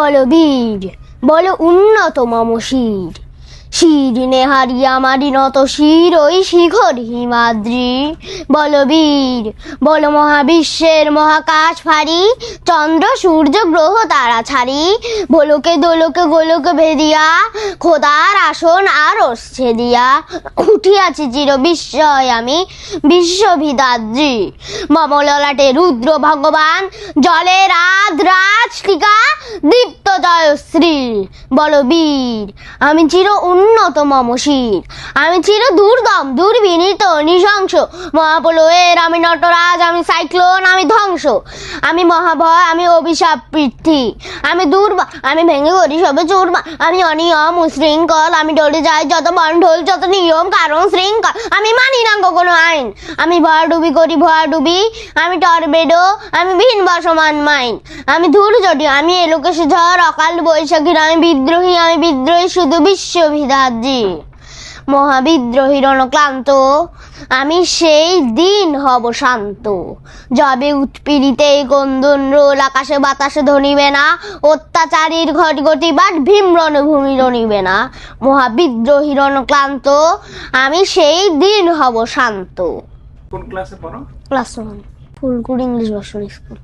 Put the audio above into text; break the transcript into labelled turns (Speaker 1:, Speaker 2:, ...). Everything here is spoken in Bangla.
Speaker 1: বলো বীর বলো উন্নত মম শির নেহারি আমারি নত শির, ওই শিখর হিমাদ্রি। বলো বীর, বলো মহাবিশ্বের মহাকাশ ফারি চন্দ্র, সূর্য, গ্রহ, তারা ছাড়ি। ভোলোকে দোলকে গোলোকে ভেদিয়া, খোদার আসন আর অচ্ছে দিয়া। উঠিয়াছি চির বিস্ময় আমি, বিশ্বভিদাদ্রি। মমললাটে রুদ্র ভগবান, জলে জলের আদ রাজটিকা দীপ্ত জয়শ্রী বলবীর আমি চির উন্নত মম শির আমি চির দুর্দম দুর্বিনীত, নৃশংস। মহাপ্রলয়ের আমি নটরাজ, আমি সাইক্লোন, আমি ধ্বংস। আমি মহাভয়, আমি অভিশাপ পৃথ্বী। আমি দুর্বা, আমি ভেঙে করি সবে চুরমা আমি অনিয়ম, উশৃঙ্খল, আমি ডলে যাই যত বন্ডল যত নিয়ম, কারণ শৃঙ্খল। আমি মানি না কোনো আইন। আমি ভয় ডুবি করি, ভয় ডুবি। আমি টর্বেডো আমি ভিন বসমান মাইন। আমি ধূর্জটি আমি এলোকেশ ঝড়, অকাল বৈশাখীর আমি বিদ্রোহী আমি বিদ্রোহী, শুধু বিশ্ববিধাত্রী মহাবিদ্রোহী রণক্লান্ত আমি সেই দিন হব শান্ত। যবে উৎপীড়িতে গন্দন রোল আকাশে বাতাসে ধনিবে না অত্যাচারীর ঘটঘটি বাট ভীম রণভূমি রণিবে না। মহাবিদ্রোহী রণক্লান্ত আমি সেই দিন হব শান্ত।
Speaker 2: কোন ক্লাসে পড়ো?
Speaker 1: Class one. Phulkuri English version school.